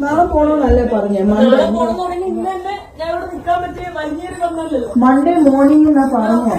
നാളെ പോണോന്നല്ലേ പറഞ്ഞേ മൺഡേ നാളെ പോണെന്ന് പറഞ്ഞാൽ ഇന്ന് തന്നെ ഞാൻ ഇവിടെ നിൽക്കാൻ പറ്റിയ വലിയൊരു വന്നല്ലോ മൺഡേ മോർണിംഗ് എന്നാ പറഞ്ഞു.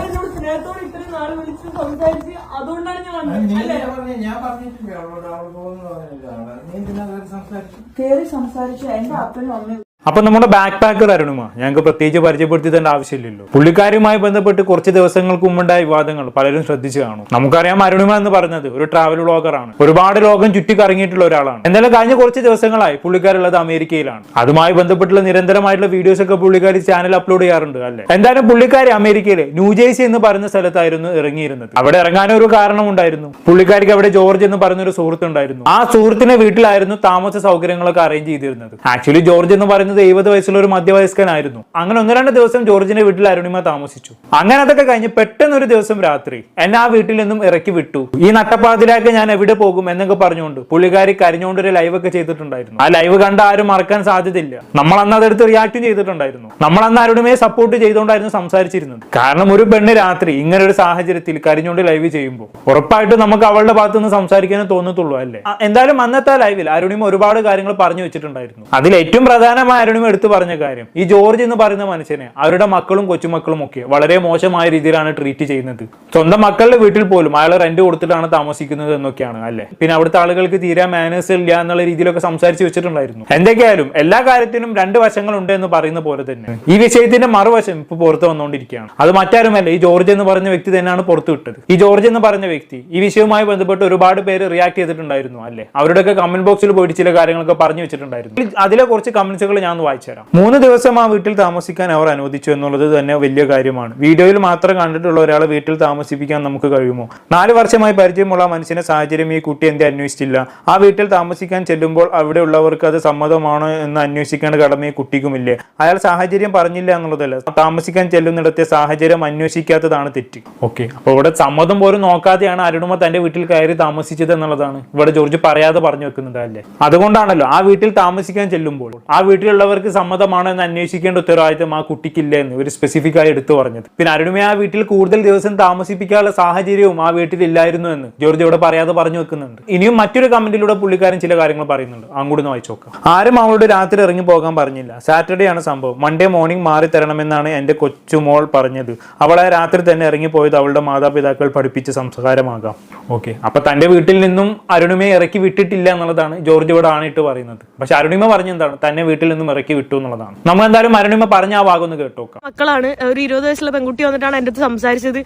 സംസാരിച്ചു കേറി സംസാരിച്ചു എന്റെ അപ്പനും അമ്മയും അപ്പൊ നമ്മുടെ ബാക്ക് പാക്കർ അരുണുമ. ഞങ്ങൾക്ക് പ്രത്യേകിച്ച് പരിചയപ്പെടുത്തിയതിന്റെ ആവശ്യമില്ലല്ലോ. പുള്ളിക്കാരുമായി ബന്ധപ്പെട്ട് കുറച്ച് ദിവസങ്ങൾക്ക് മുമ്പുണ്ടായ വിവാദങ്ങൾ പലരും ശ്രദ്ധിച്ചു കാണും. നമുക്കറിയാം അരുണിമ എന്ന് പറഞ്ഞത് ഒരു ട്രാവൽ വ്ളോഗറാണ് ഒരുപാട് ലോകം ചുറ്റിക്കറങ്ങിയിട്ടുള്ള ഒരാളാണ്. എന്തായാലും കഴിഞ്ഞ കുറച്ച് ദിവസങ്ങളായി പുള്ളിക്കാരുള്ളത് അമേരിക്കയിലാണ്. അതുമായി ബന്ധപ്പെട്ടുള്ള നിരന്തരമായിട്ടുള്ള വീഡിയോസ് ഒക്കെ പുള്ളിക്കാരി ചാനൽ അപ്ലോഡ് ചെയ്യാറുണ്ട് അല്ലെ? എന്തായാലും പുള്ളിക്കാരി അമേരിക്കയിലെ ന്യൂജേഴ്സി എന്ന് പറയുന്ന സ്ഥലത്തായിരുന്നു ഇറങ്ങിയിരുന്നത്. അവിടെ ഇറങ്ങാൻ ഒരു കാരണം ഉണ്ടായിരുന്നു. പുള്ളിക്കാരിക്ക് അവിടെ ജോർജ് എന്ന് പറയുന്ന ഒരു സുഹൃത്ത് ഉണ്ടായിരുന്നു ആ സുഹൃത്തിന്റെ വീട്ടിലായിരുന്നു താമസ സൗകര്യങ്ങളൊക്കെ അറേഞ്ച് ചെയ്തിരുന്നത്. ആക്ച്വലി ജോർജ് എന്ന് പറയുന്നത് എഴുപത് വയസ്സുള്ള ഒരു മധ്യവയസ്കനായിരുന്നു. അങ്ങനെ ഒന്ന് രണ്ട് ദിവസം ജോർജിന്റെ വീട്ടിൽ അരുണിമ താമസിച്ചു. അങ്ങനെ അതൊക്കെ കഴിഞ്ഞ് പെട്ടെന്ന് ഒരു ദിവസം രാത്രി എന്നെ ആ വീട്ടിൽ നിന്നും ഇറക്കി വിട്ടു. ഈ നട്ടപ്പാതിലേക്ക് ഞാൻ എവിടെ പോകും എന്നൊക്കെ പറഞ്ഞുകൊണ്ട് പുള്ളിക്കാരി കരഞ്ഞുകൊണ്ട് ഒരു ലൈവ് ഒക്കെ ചെയ്തിട്ടുണ്ടായിരുന്നു. ആ ലൈവ് കണ്ട ആരും മറക്കാൻ സാധ്യതയില്ല. നമ്മൾ അന്ന് അതെടുത്ത് റിയാക്ട് ചെയ്തിട്ടുണ്ടായിരുന്നു. നമ്മൾ അന്ന് അരുണിമയെ സപ്പോർട്ട് ചെയ്തുകൊണ്ടായിരുന്നു സംസാരിച്ചിരുന്നത്. കാരണം ഒരു പെണ്ണ് രാത്രി ഇങ്ങനെ ഒരു സാഹചര്യത്തിൽ കരഞ്ഞുകൊണ്ട് ലൈവ് ചെയ്യുമ്പോൾ ഉറപ്പായിട്ടും നമുക്ക് അവളുടെ ഭാഗത്ത് നിന്ന് സംസാരിക്കാനേ തോന്നത്തുള്ളൂ അല്ലേ? എന്തായാലും അന്നത്തെ ലൈവിൽ അരുണിമ ഒരുപാട് കാര്യങ്ങൾ പറഞ്ഞു വെച്ചിട്ടുണ്ടായിരുന്നു. അതിൽ ഏറ്റവും പ്രധാനമായ അരുണിമ എടുത്തു പറഞ്ഞ കാര്യം. ഈ ജോർജ് എന്ന് പറയുന്ന മനുഷ്യനെ അവരുടെ മക്കളും കൊച്ചുമക്കളും ഒക്കെ വളരെ മോശമായ രീതിയിലാണ് ട്രീറ്റ് ചെയ്യുന്നത്. സ്വന്തം മക്കളുടെ വീട്ടിൽ പോലും അയാൾ റെന്റ് കൊടുത്തിട്ടാണ് താമസിക്കുന്നത് എന്നൊക്കെയാണ് അല്ലെ? പിന്നെ അവിടുത്തെ ആളുകൾക്ക് തീരെ മാനേഴ്സ് ഇല്ല എന്നുള്ള രീതിയിലൊക്കെ സംസാരിച്ച് വെച്ചിട്ടുണ്ടായിരുന്നു. എന്തൊക്കെയായാലും എല്ലാ കാര്യത്തിനും രണ്ട് വശങ്ങളുണ്ട് എന്ന് പറയുന്ന പോലെ തന്നെ. ഈ വിഷയത്തിന്റെ മറുവശം ഇപ്പൊ പുറത്ത് വന്നുകൊണ്ടിരിക്കുകയാണ് അത് മറ്റാരുമല്ല ഈ ജോർജ് എന്ന് പറഞ്ഞ വ്യക്തി തന്നെയാണ് പുറത്തു വിട്ടത്. ഈ ജോർജ് എന്ന് പറഞ്ഞ വ്യക്തി ഈ വിഷയവുമായി ബന്ധപ്പെട്ട് ഒരുപാട് പേര് റിയാക്ട് ചെയ്തിട്ടുണ്ടായിരുന്നു അല്ലെ? അവരുടെയൊക്കെ കമന്റ് ബോക്സിൽ പോയിട്ട് ചില കാര്യങ്ങളൊക്കെ പറഞ്ഞു വെച്ചിട്ടുണ്ടായിരുന്നു. അതിലെ കുറച്ച് കമന്റ്സുകൾ ഞാൻ ഒന്ന് വായിച്ചു തരാം. മൂന്ന് ദിവസം ആ വീട്ടിൽ താമസിക്കാൻ അവർ അനുവദിച്ചു എന്നുള്ളത് തന്നെ വലിയ കാര്യമാണ്. വീഡിയോയിൽ മാത്രം കണ്ടിട്ടുള്ള ഒരാളെ വീട്ടിൽ താമസിപ്പിക്കാൻ നമുക്ക് കഴിയുമോ? നാല് വർഷമായി പരിചയമുള്ള മനുഷ്യനെ സാഹചര്യം ഈ കുട്ടി എന്തേ അന്വേഷിച്ചില്ല. ആ വീട്ടിൽ താമസിക്കാൻ ചെല്ലുമ്പോൾ അവിടെ ഉള്ളവർക്ക് അത് സമ്മതമാണോ എന്ന് അന്വേഷിക്കേണ്ട കടമ ഈ കുട്ടിക്കുമില്ലേ? അയാൾ സാഹചര്യം പറഞ്ഞില്ല എന്നുള്ളതല്ല. താമസിക്കാൻ ചെല്ലുന്നിടത്തെ സാഹചര്യം അന്വേഷിക്കാത്തതാണ് തെറ്റ്. ഓക്കെ. അപ്പോൾ ഇവിടെ സമ്മതം പോലും നോക്കാതെയാണ് അരുണുമ തന്റെ വീട്ടിൽ കയറി താമസിച്ചത് എന്നുള്ളതാണ്. ഇവിടെ ജോർജ് പറയാതെ പറഞ്ഞു വെക്കുന്നത് അല്ലേ അതുകൊണ്ടാണല്ലോ ആ വീട്ടിൽ താമസിക്കാൻ ചെല്ലുമ്പോൾ ആ വീട്ടിലുള്ളവർക്ക് സമ്മതമാണോ എന്ന് അന്വേഷിക്കേണ്ട ഉത്തരവാദിത്തം ആ കുട്ടിക്കില്ല എന്ന് ഒരു സ്പെസിഫിക് ആയി എടുത്തു പറഞ്ഞത്. പിന്നെ അരുണിമയെ ആ വീട്ടിൽ കൂടുതൽ ദിവസം താമസിപ്പിക്കാനുള്ള സാഹചര്യവും ആ വീട്ടിൽ ഇല്ലായിരുന്നു എന്ന് ജോർജ് ഇവിടെ പറയാതെ പറഞ്ഞു വെക്കുന്നുണ്ട്. ഇനിയും മറ്റൊരു കമന്റിലൂടെ പുള്ളിക്കാരൻ ചില കാര്യങ്ങൾ പറയുന്നുണ്ട്. അങ്ങോട്ട് വായിച്ചോക്കാം ആരും അവളോട് രാത്രി ഇറങ്ങി പോകാൻ പറഞ്ഞില്ല. സാറ്റർഡേ ആണ് സംഭവം. മൺഡേ മോർണിംഗ് മാറി തരണമെന്നാണ് എന്റെ കൊച്ചുമോൾ പറഞ്ഞത്. അവളെ രാത്രി തന്നെ ഇറങ്ങിപ്പോയത് അവളുടെ മാതാപിതാക്കൾ പഠിപ്പിച്ച സംസ്കാരമാകാം. ഓക്കെ അപ്പൊ തന്റെ വീട്ടിൽ നിന്നും അരുണിമയെ ഇറക്കി വിട്ടിട്ടില്ല എന്നുള്ളതാണ് ജോർജ് ഇവിടെ ആണിട്ട് പറയുന്നത്. പക്ഷെ അരുണിമ പറഞ്ഞെന്താണ്? തന്നെ വീട്ടിൽ നിന്നും ഇറക്കി വിട്ടു എന്നുള്ളതാണ്. നമ്മൾ എന്തായാലും അരുണിമ പറഞ്ഞ ആ ഭാഗം ഒന്ന് കേട്ടോക്കാം മക്കളാണ്. ഒരു ഇരുപത് വയസ്സുള്ള പെൺകുട്ടി വന്നിട്ടാണ് എന്റെ അടുത്ത് സംസാരിച്ചത്.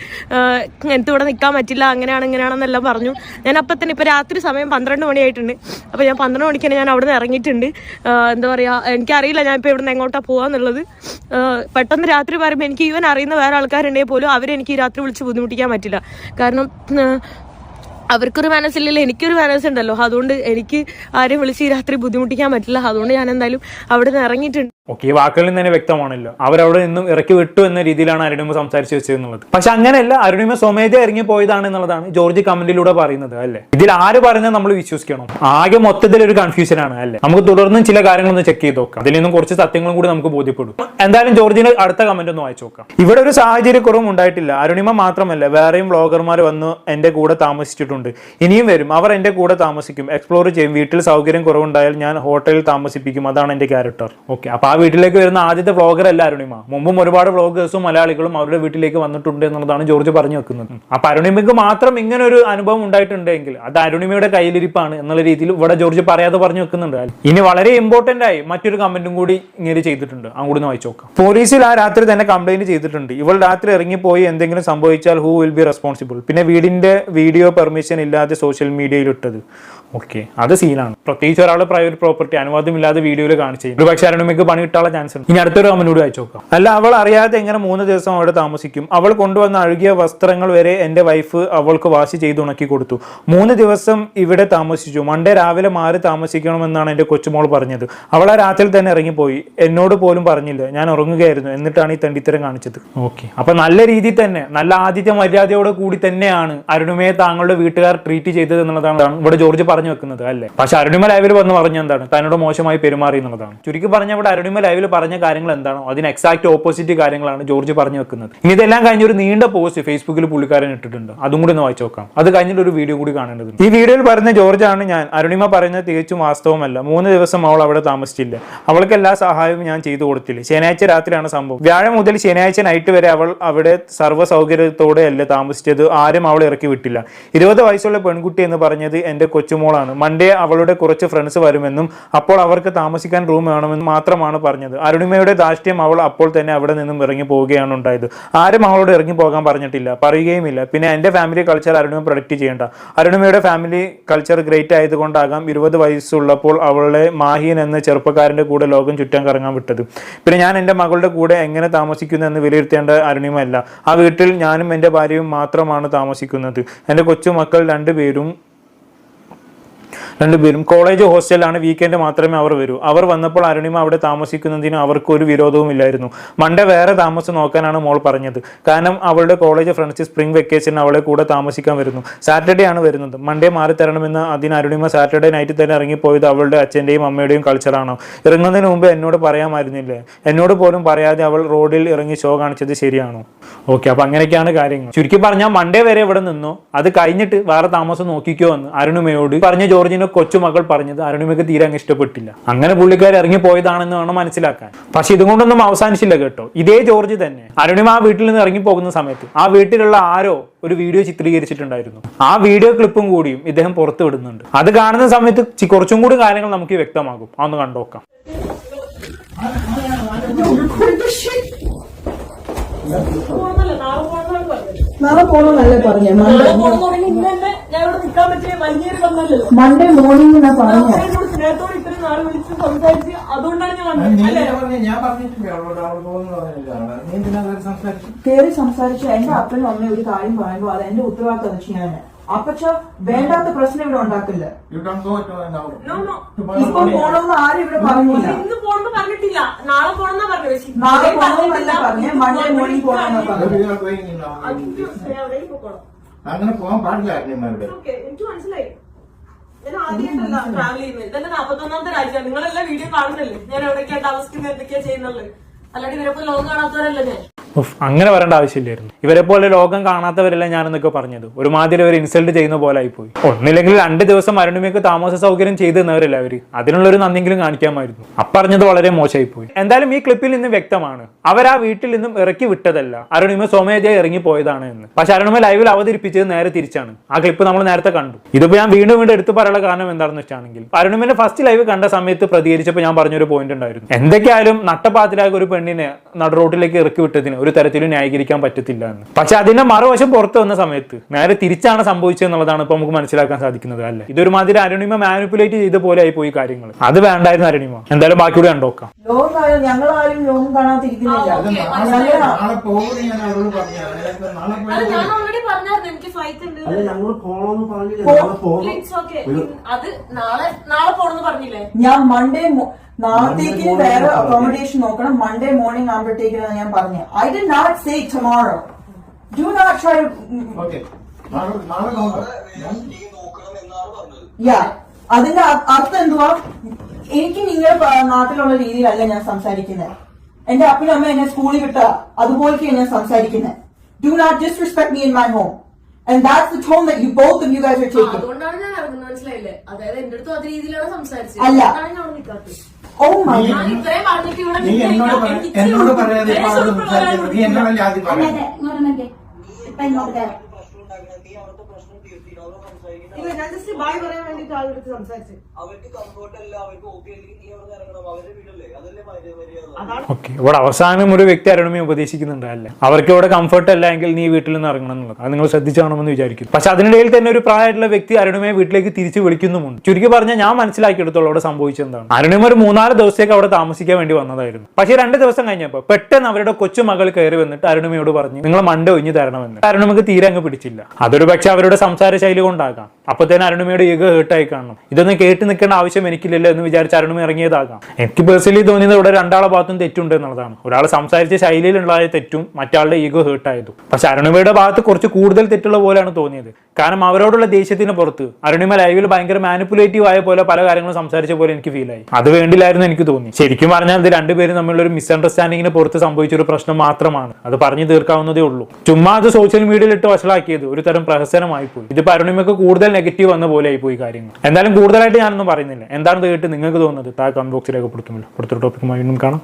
എനിക്ക് ഇവിടെ നിൽക്കാൻ പറ്റില്ല അങ്ങനെയാണ് ഇങ്ങനെയാണെന്നെല്ലാം പറഞ്ഞു. ഞാൻ അപ്പം തന്നെ ഇപ്പം രാത്രി സമയം പന്ത്രണ്ട് മണിയായിട്ടുണ്ട്. അപ്പോൾ ഞാൻ പന്ത്രണ്ട് മണിക്ക് തന്നെ ഞാൻ അവിടെ നിന്ന് ഇറങ്ങിയിട്ടുണ്ട് എന്താ പറയുക എനിക്കറിയില്ല ഞാൻ ഇപ്പോൾ ഇവിടെ നിന്ന് എങ്ങോട്ടാണ് പോകാന്നുള്ളത് പെട്ടെന്ന് രാത്രി പറയുമ്പോൾ എനിക്ക് ഈവൻ അറിയുന്ന വേറെ ആൾക്കാരുണ്ടെങ്കിൽ പോലും അവരെനിക്ക് രാത്രി വിളിച്ച് ബുദ്ധിമുട്ടിക്കാൻ പറ്റില്ല. കാരണം അവർക്കൊരു മനസ്സില്ലല്ലോ എനിക്കൊരു ഉണ്ടല്ലോ അതുകൊണ്ട് എനിക്ക് ആരെയും വിളിച്ച് ഈ രാത്രി ബുദ്ധിമുട്ടിക്കാൻ പറ്റില്ല. അതുകൊണ്ട് ഞാൻ എന്തായാലും അവിടെ നിന്ന് ഇറങ്ങിയിട്ടുണ്ട്. ഓക്കെ ഈ വാക്കുകളിൽ നിന്ന് തന്നെ വ്യക്തമാണല്ലോ. അവരവിടെ നിന്നും ഇറക്കി വിട്ടു എന്ന രീതിയിലാണ് അരുണിമ സംസാരിച്ചു വെച്ചതെന്നുള്ളത് പക്ഷെ അങ്ങനെയല്ല അരുണിമ സ്വമേധ ഇറങ്ങി പോയതാണ് എന്നുള്ളതാണ് ജോർജ് കമന്റിലൂടെ പറയുന്നത് അല്ലേ? ഇതിൽ ആര് പറയുന്നത് നമ്മൾ വിശ്വസിക്കണം? ആകെ മൊത്തത്തിൽ ഒരു കൺഫ്യൂഷൻ ആണ് അല്ലേ? നമുക്ക് തുടർന്നും ചില കാര്യങ്ങളൊന്ന് ചെക്ക് ചെയ്ത് നോക്കാം. അതിൽ നിന്നും കുറച്ച് സത്യങ്ങളും കൂടി നമുക്ക് ബോധ്യപ്പെടും. എന്തായാലും ജോർജിന് അടുത്ത കമന്റ് ഒന്ന് വായിച്ചു നോക്കാം. ഇവിടെ ഒരു സാഹചര്യക്കുറവും ഉണ്ടായിട്ടില്ല. അരുണിമ മാത്രമല്ല വേറെയും വ്ളോഗർമാർ വന്ന് എന്റെ കൂടെ താമസിച്ചിട്ടുണ്ട്. ഇനിയും വരും. അവർ എന്റെ കൂടെ താമസിക്കും. എക്സ്പ്ലോർ ചെയ്യും. വീട്ടിൽ സൗകര്യം കുറവുണ്ടായാൽ ഞാൻ ഹോട്ടലിൽ താമസിപ്പിക്കും. അതാണ് എന്റെ ക്യാരക്ടർ ഓക്കെ അപ്പോൾ ആ വീട്ടിലേക്ക് വരുന്ന ആദ്യത്തെ വ്ളോഗർ അല്ല അരുണിമ മുമ്പും ഒരുപാട് വ്ളോഗേഴ്സും മലയാളികളും അവരുടെ വീട്ടിലേക്ക് വന്നിട്ടുണ്ട് എന്നുള്ളതാണ് ജോർജ് പറഞ്ഞു വെക്കുന്നത്. അപ്പോൾ അരുണിമയ്ക്ക് മാത്രം ഇങ്ങനെ ഒരു അനുഭവം ഉണ്ടായിട്ടുണ്ടെങ്കിൽ അത് അരുണിമയുടെ കയ്യിലിരിപ്പാണ് എന്നുള്ള രീതിയിൽ ഇവിടെ ജോർജ് പറയാതെ പറഞ്ഞു വെക്കുന്നുണ്ട്. ഇനി വളരെ ഇമ്പോർട്ടന്റ് ആയി മറ്റൊരു കമന്റും കൂടി ഇങ്ങനെ ചെയ്തിട്ടുണ്ട്. അങ്ങോട്ട് വായിച്ചു നോക്കാം. പോലീസിൽ ആ രാത്രി തന്നെ കംപ്ലൈന്റ് ചെയ്തിട്ടുണ്ട്. ഇവൾ രാത്രി ഇറങ്ങിപ്പോയി എന്തെങ്കിലും സംഭവിച്ചാൽ ഹൂ വിൽ ബി റെസ്പോൺസിബിൾ പിന്നെ വീടിന്റെ വീഡിയോ പെർമിഷൻ ഇല്ലാതെ സോഷ്യൽ മീഡിയയിൽ ഇട്ടത്. ഓക്കെ അത് സീനാണ് പ്രത്യേകിച്ച് ഒരാൾ പ്രൈവറ്റ് പ്രോപ്പർട്ടി അനുവാദമില്ലാതെ വീഡിയോയിൽ കാണിച്ചു ഒരു പക്ഷേ അരുണിമയ്ക്ക് പണി കിട്ടാനുള്ള ചാൻസ് ഉണ്ട്. ഇനി അടുത്തൊരു അമ്മനോട് അയച്ചു നോക്കാം. അല്ല അവൾ അറിയാതെ എങ്ങനെ മൂന്ന് ദിവസം അവിടെ താമസിക്കും. അവൾ കൊണ്ടുവന്ന അഴുകിയ വസ്ത്രങ്ങൾ വരെ എന്റെ വൈഫ് അവൾക്ക് വാശി ചെയ്ത് ഉണക്കി കൊടുത്തു. മൂന്ന് ദിവസം ഇവിടെ താമസിച്ചു. മൺഡേ രാവിലെ മാറി താമസിക്കണമെന്നാണ് എന്റെ കൊച്ചുമോൾ പറഞ്ഞത്. അവൾ ആ രാത്രി തന്നെ ഇറങ്ങിപ്പോയി. എന്നോട് പോലും പറഞ്ഞില്ല. ഞാൻ ഉറങ്ങുകയായിരുന്നു. എന്നിട്ടാണ് ഈ തണ്ടിത്തരം കാണിച്ചത്. ഓക്കെ അപ്പൊ നല്ല രീതിയിൽ തന്നെ നല്ല ആതിഥ്യ മര്യാദയോടെ കൂടി തന്നെയാണ് അരുണിമയെ താങ്കളുടെ വീട്ടിൽ വീട്ടുകാർ ട്രീറ്റ് ചെയ്തത് എന്നുള്ളതാണ് ഇവിടെ ജോർജ് പറഞ്ഞു വെക്കുന്നത് അല്ലേ? പക്ഷെ അരുണിമ ലൈവിൽ വന്ന് പറഞ്ഞ എന്താണ്? തന്നോട് മോശമായി പെരുമാറി എന്നുള്ളതാണ്. ചുരുക്കി പറഞ്ഞ ഇവിടെ അരുണിമ ലൈവിൽ പറഞ്ഞ കാര്യങ്ങൾ എന്താണോ അതിന് എക്സാക്ട് ഓപ്പോസിറ്റ് കാര്യങ്ങളാണ് ജോർജ് പറഞ്ഞു വെക്കുന്നത്. ഇനി ഇതെല്ലാം കഴിഞ്ഞ ഒരു നീണ്ട പോസ്റ്റ് ഫേസ്ബുക്കിൽ പുള്ളിക്കാരൻ ഇട്ടിട്ടുണ്ട്. അതും കൂടി ഒന്ന് വായിച്ചു നോക്കാം. അത് കഴിഞ്ഞിട്ട് ഒരു വീഡിയോ കൂടി കാണേണ്ടത് ഈ വീഡിയോയിൽ പറയുന്ന ജോർജ് ആണ് ഞാൻ. അരുണിമ പറയുന്നത് തികച്ചും വാസ്തവമല്ല. മൂന്ന് ദിവസം അവൾ അവിടെ താമസിച്ചില്ല. അവൾക്ക് എല്ലാ സഹായവും ഞാൻ ചെയ്തു കൊടുത്തില്ല. ശനിയാഴ്ച രാത്രിയാണ് സംഭവം. വ്യാഴം മുതൽ ശനിയാഴ്ച നൈറ്റ് വരെ അവൾ അവിടെ സർവ സൗകര്യത്തോടെ അല്ല താമസിച്ചത്. ആരും അവളെ ഇറക്കി വിട്ടില്ല. ഇരുപത് വയസ്സുള്ള പെൺകുട്ടി എന്ന് പറഞ്ഞത് എന്റെ കൊച്ചുമോളാണ്. മൺഡേ അവളുടെ കുറച്ച് ഫ്രണ്ട്സ് വരുമെന്നും അപ്പോൾ അവർക്ക് താമസിക്കാൻ റൂം വേണമെന്നും മാത്രമാണ് പറഞ്ഞത്. അരുണിമയുടെ ദാഷ്ട്യം അവൾ അപ്പോൾ തന്നെ അവിടെ നിന്നും ഇറങ്ങി പോവുകയാണ് ഉണ്ടായത്. ആരും അവളോട് ഇറങ്ങി പോകാൻ പറഞ്ഞിട്ടില്ല. പറയുകയുമില്ല. പിന്നെ എന്റെ ഫാമിലി കൾച്ചർ അരുണിമ പ്രൊഡക്റ്റ് ചെയ്യേണ്ട. അരുണിമയുടെ ഫാമിലി കൾച്ചർ ഗ്രേറ്റ് ആയതുകൊണ്ടാകാം ഇരുപത് വയസ്സുള്ളപ്പോൾ അവളെ മാഹിയൻ എന്ന ചെറുപ്പക്കാരന്റെ കൂടെ ലോകം ചുറ്റാൻ കറങ്ങാൻ വിട്ടത്. പിന്നെ ഞാൻ എന്റെ മകളുടെ കൂടെ എങ്ങനെ താമസിക്കുന്നു എന്ന് വിലയിരുത്തേണ്ട അരുണിമ അല്ല. ആ വീട്ടിൽ ഞാനും എന്റെ ഭാര്യയും മാത്രമാണ് താമസിക്കുന്നത്. എന്റെ കൊച്ചുമക്കൾ രണ്ടുപേരും രണ്ടുപേരും കോളേജ് ഹോസ്റ്റലാണ് വീക്കെൻഡ് മാത്രമേ അവർ വരൂ. അവർ വന്നപ്പോൾ അരുണിമ അവിടെ താമസിക്കുന്നതിന് അവർക്ക് ഒരു വിരോധവും ഇല്ലായിരുന്നു. മണ്ടേ വേറെ താമസം നോക്കാനാണ് മോൾ പറഞ്ഞത്. കാരണം അവളുടെ കോളേജ് ഫ്രണ്ട്സ് സ്പ്രിംഗ് വെക്കേഷന് അവളെ കൂടെ താമസിക്കാൻ വരുന്നു. സാറ്റർഡേ ആണ് വരുന്നത്. മണ്ടേ മാറി തരണമെന്ന് അതിന് അരുണിമ സാറ്റർഡേ നൈറ്റ് തന്നെ ഇറങ്ങിപ്പോയത് അവളുടെ അച്ഛന്റെയും അമ്മയുടെയും കൾച്ചറാണോ ഇറങ്ങുന്നതിന് മുമ്പ് എന്നോട് പറയാമായിരുന്നില്ലേ? എന്നോട് പോലും പറയാതെ അവൾ റോഡിൽ ഇറങ്ങി ഷോ കാണിച്ചത് ശരിയാണോ? ഓക്കെ അപ്പൊ അങ്ങനെയൊക്കെയാണ് കാര്യങ്ങൾ. ചുരുക്കി പറഞ്ഞാൽ മണ്ടേ വരെ ഇവിടെ നിന്നോ. അത് കഴിഞ്ഞിട്ട് വേറെ താമസം നോക്കിക്കോ എന്ന് അരുണിമയോട് പറഞ്ഞ ജോർജിന്റെ കൊച്ചുമകൾ പറഞ്ഞത് അരുണിമയ്ക്ക് തീരെ അങ്ങ് ഇഷ്ടപ്പെട്ടില്ല. അങ്ങനെ പുള്ളിക്കാർ ഇറങ്ങി പോയതാണെന്ന് വേണം മനസ്സിലാക്കാൻ. പക്ഷെ ഇതുകൊണ്ടൊന്നും അവസാനിച്ചില്ല കേട്ടോ. ഇതേ ജോർജ് തന്നെ. അരുണിമ ആ വീട്ടിൽ നിന്ന് ഇറങ്ങി പോകുന്ന സമയത്ത് ആ വീട്ടിലുള്ള ആരോ ഒരു വീഡിയോ ചിത്രീകരിച്ചിട്ടുണ്ടായിരുന്നു. ആ വീഡിയോ ക്ലിപ്പും കൂടിയും ഇദ്ദേഹം പുറത്തു വിടുന്നുണ്ട്. അത് കാണുന്ന സമയത്ത് കുറച്ചും കൂടി കാര്യങ്ങൾ നമുക്ക് വ്യക്തമാകും. അതൊന്ന് കണ്ടോക്കാം നാളെ പോകണമെന്നല്ലേ പറഞ്ഞേ? പറഞ്ഞ് ഞാൻ ഇവിടെ നിൽക്കാൻ പറ്റിയ വലിയൊരു വന്നല്ലോ മൺഡേ മോർണിംഗ് എന്നാ പറഞ്ഞേ എന്നോട് സ്നേഹത്തോട് ഇത്രയും നാൾ വിളിച്ച് സംസാരിച്ച് അതുകൊണ്ടാണ് ഞാൻ വന്നത് അല്ലേ? ഞാൻ പറഞ്ഞിട്ടില്ല അവളോട് അവൾ പോകുന്നു പറഞ്ഞിട്ടാണ് നീ എന്തിനാ കയറി സംസാരിച്ചു? കയറി സംസാരിച്ചു എന്റെ അപ്പനും അമ്മയും ഒരു കാര്യം പറയുമ്പോ അത് എന്റെ ഉത്തരവാദിത്തം വെച്ച് ഞാൻ അപ്പച്ച വേണ്ടാത്ത പ്രശ്നം ഇവിടെ ഉണ്ടാക്കില്ല. ഇപ്പൊ പോണമെന്ന് ആരും ഇവിടെ പറഞ്ഞില്ല. ഇന്ന് പോണെന്ന് പറഞ്ഞിട്ടില്ല. നാളെ പോണെന്നാ പറഞ്ഞത് പക്ഷേ നാളെ ഇതുവരെ പോകണമെന്നല്ല പറഞ്ഞേ. മൺഡേ മോർണിംഗ് പോകണമെന്നാ പറഞ്ഞത് അങ്ങനെ പോകാൻ പാടില്ല ഓക്കെ എനിക്ക് മനസ്സിലായി. ഞാൻ ആദ്യമായിട്ടല്ല ട്രാവൽ ചെയ്യുന്നത്. ഇതന്നെ നാപ്പത്തൊന്നാമത്തെ രാജ്യമാണ്. നിങ്ങളെല്ലാം വീഡിയോ കാണുന്നില്ലേ? ഞാൻ എവിടെയൊക്കെയാണ് താമസിക്കുന്നത്? എന്തൊക്കെയാ ചെയ്യുന്നുള്ളത് അല്ലാണ്ട് ഇവരൊക്കെ ലോകം കാണാത്തവരല്ലേ ഞാൻ. അങ്ങനെ വരേണ്ട ആവശ്യമില്ലായിരുന്നു. ഇവരെ പോലെ ലോകം കാണാത്തവരല്ല ഞാനെന്നൊക്കെ പറഞ്ഞത്. ഒരുമാതിരി അവർ ഇൻസൾട്ട് ചെയ്യുന്ന പോലെ ആയിപ്പോയി ഒന്നില്ലെങ്കിൽ രണ്ട് ദിവസം അരുണിമയ്ക്ക് താമസ സൗകര്യം ചെയ്തു തന്നവരല്ല അവർ? അതിനുള്ളൊരു നന്ദിയെങ്കിലും കാണിക്കാമായിരുന്നു. അപ്പറഞ്ഞത് വളരെ മോശമായി പോയി എന്തായാലും ഈ ക്ലിപ്പിൽ നിന്ന് വ്യക്തമാണ്. അവർ ആ വീട്ടിൽ നിന്നും ഇറക്കി വിട്ടതല്ല. അരുണിമ ഇറങ്ങി പോയതാണ് എന്ന്. പക്ഷെ അരുണിമ ലൈവിൽ അവതരിപ്പിച്ചത് നേരെ തിരിച്ചാണ്. ആ ക്ലിപ്പ് നമ്മൾ നേരത്തെ കണ്ടു. ഇതിപ്പോ ഞാൻ വീണ്ടും വീണ്ടും എടുത്തു പറയാനുള്ള കാരണം എന്താണെന്ന് വെച്ചാണെങ്കിൽ അരുണിമിന്റെ ഫസ്റ്റ് ലൈവ് കണ്ട സമയത്ത് പ്രതികരിച്ചപ്പോൾ ഞാൻ പറഞ്ഞൊരു പോയിന്റ് ഉണ്ടായിരുന്നു. എന്തൊക്കെയായാലും നട്ടപ്പാത്തിലായ ഒരു പെണ്ണിനെ നട റോട്ടിലേക്ക് ഇറക്കി വിട്ടതിന് ഒരു തരത്തിലും ന്യായീകരിക്കാൻ പറ്റത്തില്ല എന്ന്. പക്ഷെ അതിന്റെ മറുവശം പുറത്തു വന്ന സമയത്ത് നേരെ തിരിച്ചാണ് സംഭവിച്ചത് എന്നുള്ളതാണ് ഇപ്പൊ നമുക്ക് മനസ്സിലാക്കാൻ സാധിക്കുന്നത് അല്ലേ? ഇതൊരുമാതിരി അരുണിമ മാനിപ്പുലേറ്റ് ചെയ്ത പോലെ ആയി പോയി കാര്യങ്ങൾ. അത് വേണ്ടായിരുന്നു അരുണിമ. എന്തായാലും ബാക്കിയൂടെ കണ്ടോക്കാം ഞങ്ങളാരും ലോകം കാണാതിരിക്കുന്നില്ല. പറഞ്ഞു പറഞ്ഞായിരുന്നു എനിക്ക് ഫ്ലൈറ്റ് ഉണ്ട് അല്ല പോണോന്ന് പറഞ്ഞില്ല? നാളെ. അത് നാളെ നാളെ പോണെന്ന് പറഞ്ഞില്ലേ? ഞാൻ മൺഡേ നാളത്തേക്ക് വേറെ അക്കോമഡേഷൻ നോക്കണം. മൺഡേ മോർണിംഗ് ആകുമ്പോഴത്തേക്കാണ് ഞാൻ പറഞ്ഞത് I'd not say tomorrow do not try okay നാളെ നാളെ നോക്കാം. ഞാൻ യാ അതിന്റെ അർത്ഥം എന്തുവാ? എനിക്ക് നിങ്ങളുടെ നാട്ടിലുള്ള രീതിയിലല്ല ഞാൻ സംസാരിക്കുന്നത് എന്റെ അപ്പനും അമ്മ എന്നെ സ്കൂളിൽ വിട്ട അതുപോലെയൊക്കെയാണ് ഞാൻ സംസാരിക്കുന്നത് do not disrespect me in my home. And that's the tone that you both of you guys are taking. അതുകൊണ്ടാണ് ഞാൻ ഇറങ്ങുന്നത്. മനസ്സിലായില്ലേ? അതായത് എന്റെ അടുത്തും അതേ രീതിയിലാണ് സംസാരിച്ചത്. അല്ല. അതുകൊണ്ടാണ് ഞാൻ അവിടെ നിൽക്കാത്തത് ഓ മൈ ഞാൻ ഇത്രയും പറഞ്ഞിട്ട് ഇവിടെ നീ എന്നോട് നിൽക്കാൻ പറ- എനിക്ക് എന്നോട് പറയാതെ ഇപ്പൊ നീ എന്നോടല്ലേ ആദ്യം അതെ പറയാം അതെ ഇങ്ങോട്ട് ഇപ്പൊ ഇങ്ങോട്ട് ഞാൻ ജസ്റ്റ് ബായ് പറയാൻ വേണ്ടിട്ട് സംസാരിച്ചു. അവർക്ക് കംഫർട്ട് അല്ല അവർക്ക് ഓക്കെ അല്ലെങ്കിൽ നീ അവിടെ ഇറങ്ങണം. അവരുടെ വീടല്ലേ? അതല്ലേ മര്യാദ ഓക്കെ ഇവിടെ അവസാനം ഒരു വ്യക്തി അരുണമി ഉപദേശിക്കുന്നുണ്ട് അല്ലേ? അവർക്ക് ഇവിടെ കംഫർട്ട് അല്ല എങ്കിൽ നീ വീട്ടിൽ നിന്ന് ഇറങ്ങണം എന്നുള്ളത്. അത് നിങ്ങൾ ശ്രദ്ധിച്ചാണെന്ന് വിചാരിക്കും. പക്ഷെ അതിനിടയിൽ തന്നെ ഒരു പ്രായമായിട്ടുള്ള വ്യക്തി അരുണിമയെ വീട്ടിലേക്ക് തിരിച്ചു വിളിക്കുന്നുമുണ്ട്. ചുരുക്കി പറഞ്ഞാൽ ഞാൻ മനസ്സിലാക്കിയെടുത്തോളം അവിടെ സംഭവിച്ചെന്താണ്. അരുണിമ ഒരു മൂന്നാൽ ദിവസത്തേക്ക് അവിടെ താമസിക്കാൻ വേണ്ടി വന്നതായിരുന്നു. പക്ഷേ രണ്ട് ദിവസം കഴിഞ്ഞപ്പോൾ പെട്ടെന്ന് അവരുടെ കൊച്ചുമകൾ കയറി വന്നിട്ട് അരുണിമയോട് പറഞ്ഞു നിങ്ങൾ മണ്ട ഒഴിഞ്ഞു തരണമെന്ന്. അരുണമക്ക് തീരെ അങ്ങ് പിടിച്ചില്ല. അതൊരു പക്ഷെ അവരുടെ സംസാര ശൈലി കൊണ്ടാകാം. അപ്പൊ തന്നെ അരുണിമയുടെ ഈഗോ ഹേർട്ടായി കാണണം. ഇതൊന്നും കേട്ട് നിൽക്കേണ്ട ആവശ്യം എനിക്കില്ലല്ലോ എന്ന് വിചാരിച്ച് അരുണിമ ഇറങ്ങിയതാകാം. എനിക്ക് പേഴ്സണലി തോന്നിയത് ഇവിടെ രണ്ടാളെ ഭാഗത്തും തെറ്റുണ്ട് എന്നുള്ളതാണ്. ഒരാൾ സംസാരിച്ച ശൈലിയിലുണ്ടായ തെറ്റും മറ്റാളുടെ ഈഗോ ഹേർട്ടായതും പക്ഷെ അരുണിമയുടെ ഭാഗത്ത് കുറച്ച് കൂടുതൽ തെറ്റുള്ള പോലെയാണ് തോന്നിയത്. കാരണം അവരോടുള്ള ദേഷ്യത്തിന് പുറത്ത് അരുണിമ ലൈവിൽ ഭയങ്കര മാനിപ്പുലേറ്റീവ് ആയ പോലെ പല കാര്യങ്ങളും സംസാരിച്ച പോലെ എനിക്ക് ഫീൽ ആയി. അത് വേണ്ടില്ലായിരുന്നു എനിക്ക് തോന്നി. ശരിക്കും പറഞ്ഞാൽ ഇത് രണ്ടുപേരും തമ്മിലുള്ള ഒരു മിസ്അണ്ടർസ്റ്റാൻഡിങ്ങിന് പുറത്ത് സംഭവിച്ച ഒരു പ്രശ്നം മാത്രമാണ്. അത് പറഞ്ഞു തീർക്കാവുന്നതേ ഉള്ളൂ. ചുമ്മാ അത് സോഷ്യൽ മീഡിയയിൽ ഇട്ട് വഷളാക്കിയത് ഒരു തരം പ്രഹസനമായി പോയി ഇതിപ്പോ അരുണിമയ്ക്ക് കൂടുതൽ നെഗറ്റീവ് വന്ന പോലെ ആയി പോയി കാര്യങ്ങൾ. എന്തായാലും കൂടുതലായിട്ട് ഞാനൊന്നും പറയുന്നില്ല. എന്താണ് കേട്ട് നിങ്ങൾക്ക് തോന്നുന്നത്? താഴെ കമന്റ് ബോക്സിലേക്ക് കൊടുത്തുമല്ലോ അടുത്തൊരു ടോപ്പിക്കുമായി വീണ്ടും കാണാം.